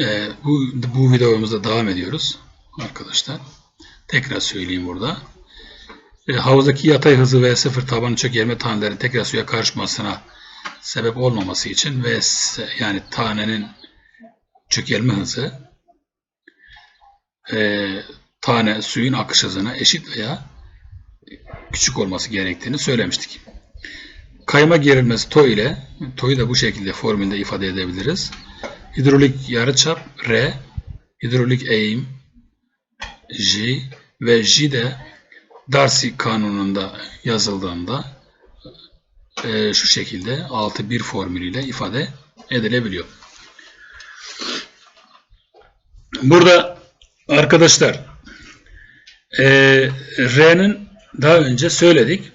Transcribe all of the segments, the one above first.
Ee, bu, bu videomuzda devam ediyoruz arkadaşlar. Tekrar söyleyeyim burada. Ee, havuzdaki yatay hızı ve sıfır tabanı çökelme tanelerin tekrar suya karışmasına sebep olmaması için ve yani tanenin çökelme hızı e, tane suyun akış hızına eşit veya küçük olması gerektiğini söylemiştik. Kayma gerilmesi to ile to'yu da bu şekilde formülde ifade edebiliriz. Hidrolik yarıçap R, hidrolik eğim J ve J de Darcy kanununda yazıldığında e, şu şekilde 6-1 formülüyle ifade edilebiliyor. Burada arkadaşlar e, R'nin daha önce söyledik.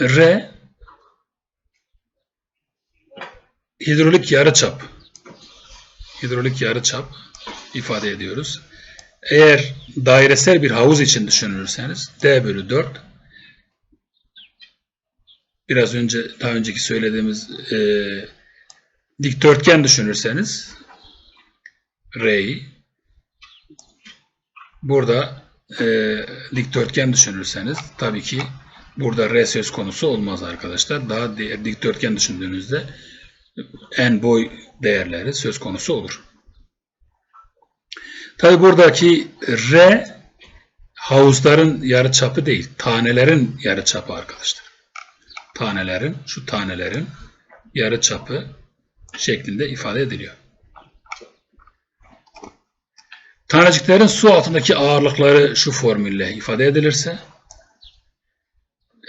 R hidrolik yarıçap hidrolik yarıçap ifade ediyoruz. Eğer dairesel bir havuz için düşünürseniz D bölü 4 biraz önce daha önceki söylediğimiz e, dikdörtgen düşünürseniz R'yi burada e, dikdörtgen düşünürseniz tabii ki burada R söz konusu olmaz arkadaşlar. Daha diğer dikdörtgen düşündüğünüzde en boy değerleri söz konusu olur. Tabi buradaki R havuzların yarıçapı değil, tanelerin yarıçapı arkadaşlar. Tanelerin, şu tanelerin yarıçapı şeklinde ifade ediliyor. Taneciklerin su altındaki ağırlıkları şu formülle ifade edilirse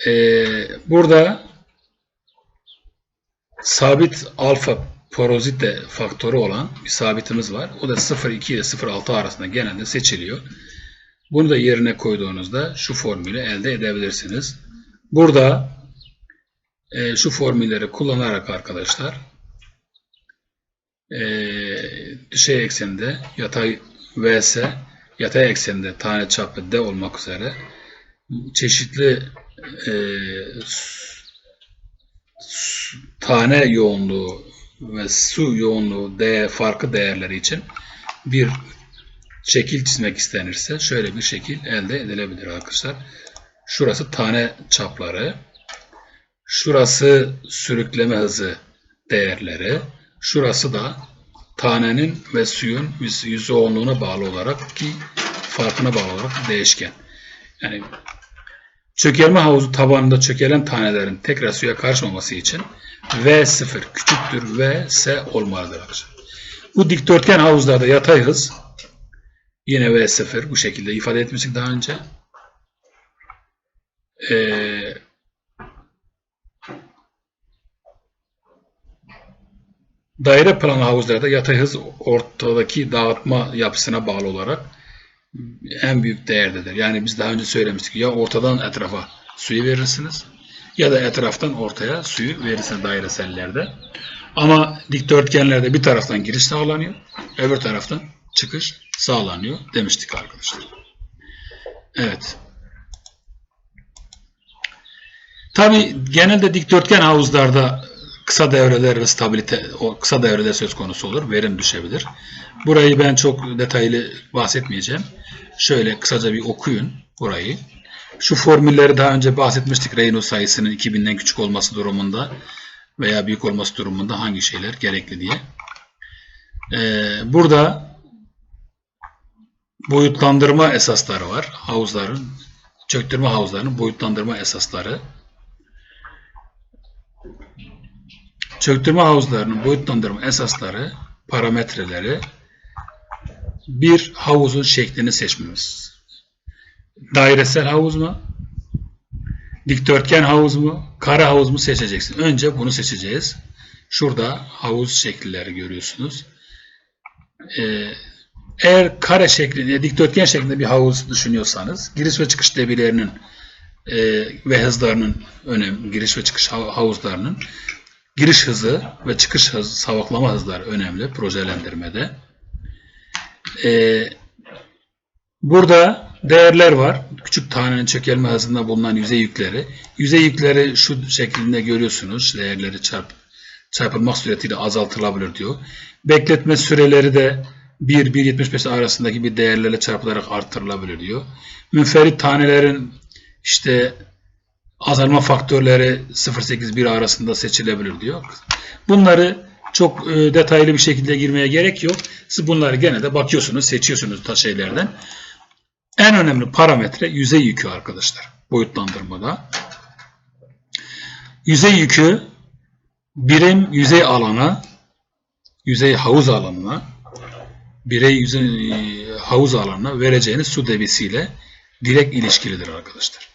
eee, burada sabit alfa porozite faktörü olan bir sabitimiz var. O da 0,2 ile 0,6 arasında genelde seçiliyor. Bunu da yerine koyduğunuzda şu formülü elde edebilirsiniz. Burada e, şu formülleri kullanarak arkadaşlar e, düşey ekseninde yatay vs yatay ekseninde tane çapı d olmak üzere çeşitli e, tane yoğunluğu ve su yoğunluğu D farkı değerleri için bir şekil çizmek istenirse şöyle bir şekil elde edilebilir arkadaşlar. Şurası tane çapları, şurası sürükleme hızı değerleri, şurası da tanenin ve suyun yüz yoğunluğuna bağlı olarak ki farkına bağlı olarak değişken. Yani Çökelme havuzu tabanında çökelen tanelerin tekrar suya karışmaması için V0 küçüktür Vs olmalıdır. Bu dikdörtgen havuzlarda yatay hız yine V0 bu şekilde ifade etmiştik daha önce. Ee, daire planlı havuzlarda yatay hız ortadaki dağıtma yapısına bağlı olarak en büyük değerdedir. Yani biz daha önce söylemiştik ya ortadan etrafa suyu verirsiniz ya da etraftan ortaya suyu verirsiniz dairesellerde. Ama dikdörtgenlerde bir taraftan giriş sağlanıyor, öbür taraftan çıkış sağlanıyor demiştik arkadaşlar. Evet. Tabi genelde dikdörtgen havuzlarda kısa devreler stabilite, o kısa devrede söz konusu olur. Verim düşebilir. Burayı ben çok detaylı bahsetmeyeceğim. Şöyle kısaca bir okuyun burayı. Şu formülleri daha önce bahsetmiştik. Reynolds sayısının 2000'den küçük olması durumunda veya büyük olması durumunda hangi şeyler gerekli diye. Ee, burada boyutlandırma esasları var. Havuzların, çöktürme havuzlarının boyutlandırma esasları. Çöktürme havuzlarının boyutlandırma esasları, parametreleri bir havuzun şeklini seçmemiz. Dairesel havuz mu? Dikdörtgen havuz mu? Kare havuz mu seçeceksin. Önce bunu seçeceğiz. Şurada havuz şekilleri görüyorsunuz. Ee, eğer kare şeklinde, dikdörtgen şeklinde bir havuz düşünüyorsanız giriş ve çıkış debilerinin e, ve hızlarının önemli, giriş ve çıkış havuzlarının giriş hızı ve çıkış hızı, savaklama hızları önemli projelendirmede. Ee, burada değerler var. Küçük tanenin çökelme hızında bulunan yüzey yükleri. Yüzey yükleri şu şeklinde görüyorsunuz. Değerleri çarp, çarpılmak suretiyle azaltılabilir diyor. Bekletme süreleri de 1-1.75 arasındaki bir değerlerle çarpılarak artırılabilir diyor. Münferit tanelerin işte azalma faktörleri 0.8-1 arasında seçilebilir diyor. Bunları çok e, detaylı bir şekilde girmeye gerek yok. Siz bunları gene de bakıyorsunuz, seçiyorsunuz ta şeylerden. En önemli parametre yüzey yükü arkadaşlar. Boyutlandırmada. Yüzey yükü birim yüzey alana, yüzey havuz alanına, birey yüzey e, havuz alanına vereceğiniz su debisiyle direkt ilişkilidir arkadaşlar.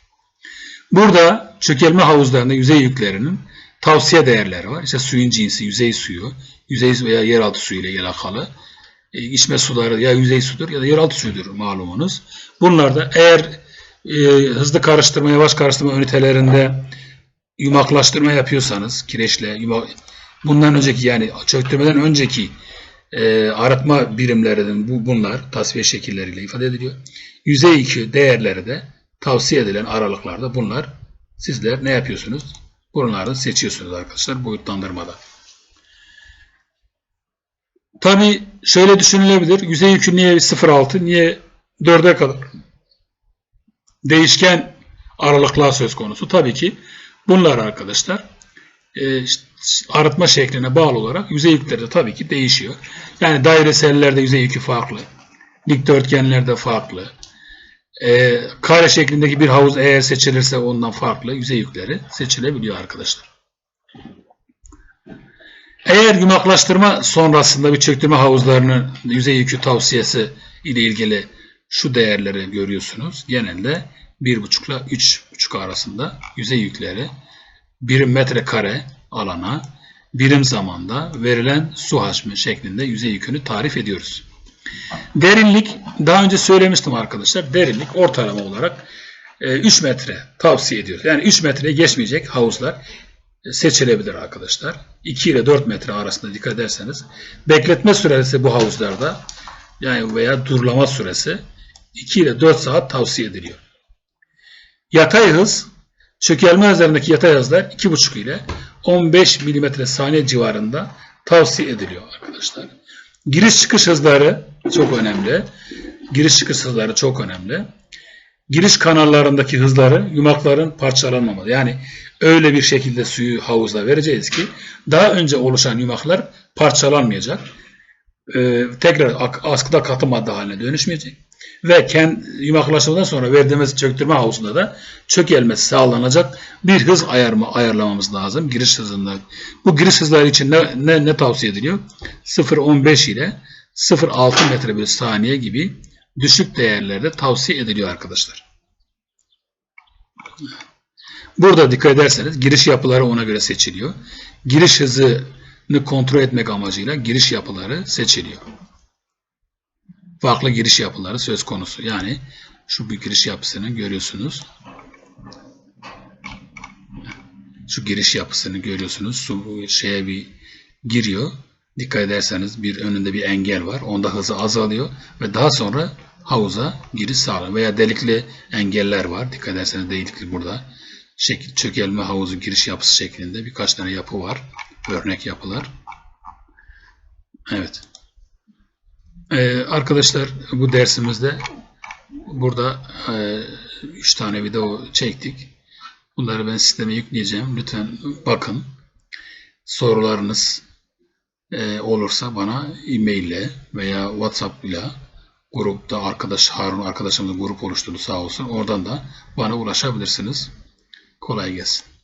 Burada çökelme havuzlarında yüzey yüklerinin tavsiye değerleri var. İşte suyun cinsi, yüzey suyu, yüzey veya yeraltı suyu ile alakalı. E, içme suları ya yüzey sudur ya da yeraltı suyudur malumunuz. Bunlarda eğer e, hızlı karıştırma, yavaş karıştırma ünitelerinde yumaklaştırma yapıyorsanız kireçle, yumak, bundan önceki yani çöktürmeden önceki e, arıtma birimlerinin bu, bunlar tasfiye şekilleriyle ifade ediliyor. Yüzey yükü değerleri de tavsiye edilen aralıklarda bunlar sizler ne yapıyorsunuz? Bunları seçiyorsunuz arkadaşlar boyutlandırmada. Tabi şöyle düşünülebilir. Yüzey yükü niye 0.6 niye 4'e kadar değişken aralıklar söz konusu. Tabii ki bunlar arkadaşlar e, arıtma şekline bağlı olarak yüzey yükleri de tabii ki değişiyor. Yani dairesellerde yüzey yükü farklı. Dikdörtgenlerde farklı. E, kare şeklindeki bir havuz eğer seçilirse ondan farklı yüzey yükleri seçilebiliyor arkadaşlar. Eğer yumaklaştırma sonrasında bir çöktürme havuzlarının yüzey yükü tavsiyesi ile ilgili şu değerleri görüyorsunuz. Genelde 1,5 ile 3,5 arasında yüzey yükleri birim metrekare alana birim zamanda verilen su hacmi şeklinde yüzey yükünü tarif ediyoruz. Derinlik daha önce söylemiştim arkadaşlar. Derinlik ortalama olarak 3 metre tavsiye ediyoruz. Yani 3 metreye geçmeyecek havuzlar seçilebilir arkadaşlar. 2 ile 4 metre arasında dikkat ederseniz bekletme süresi bu havuzlarda yani veya durulama süresi 2 ile 4 saat tavsiye ediliyor. Yatay hız çökelme üzerindeki yatay hızlar 2,5 ile 15 mm saniye civarında tavsiye ediliyor arkadaşlar. Giriş çıkış hızları çok önemli. Giriş çıkış hızları çok önemli. Giriş kanallarındaki hızları yumakların parçalanmamalı. Yani öyle bir şekilde suyu havuzda vereceğiz ki daha önce oluşan yumaklar parçalanmayacak. Ee, tekrar askıda katı madde haline dönüşmeyecek. Ve kendi yumaklaşmadan sonra verdiğimiz çöktürme havuzunda da çökelmesi sağlanacak bir hız ayarma, ayarlamamız lazım. Giriş hızında. Bu giriş hızları için ne, ne, ne tavsiye ediliyor? 0.15 ile 0.6 metre bir saniye gibi düşük değerlerde tavsiye ediliyor arkadaşlar. Burada dikkat ederseniz giriş yapıları ona göre seçiliyor. Giriş hızını kontrol etmek amacıyla giriş yapıları seçiliyor. Farklı giriş yapıları söz konusu. Yani şu bir giriş yapısını görüyorsunuz. Şu giriş yapısını görüyorsunuz. Su şeye bir giriyor. Dikkat ederseniz bir önünde bir engel var. Onda hızı azalıyor ve daha sonra havuza giriş sağlıyor. Veya delikli engeller var. Dikkat ederseniz delikli burada. Şekil, çökelme havuzu giriş yapısı şeklinde birkaç tane yapı var. Örnek yapılar. Evet. Ee, arkadaşlar bu dersimizde burada 3 e, tane video çektik. Bunları ben sisteme yükleyeceğim. Lütfen bakın. Sorularınız e, olursa bana e-mail ile veya WhatsApp ile grupta arkadaş Harun arkadaşımız grup oluşturdu sağ olsun. Oradan da bana ulaşabilirsiniz. Kolay gelsin.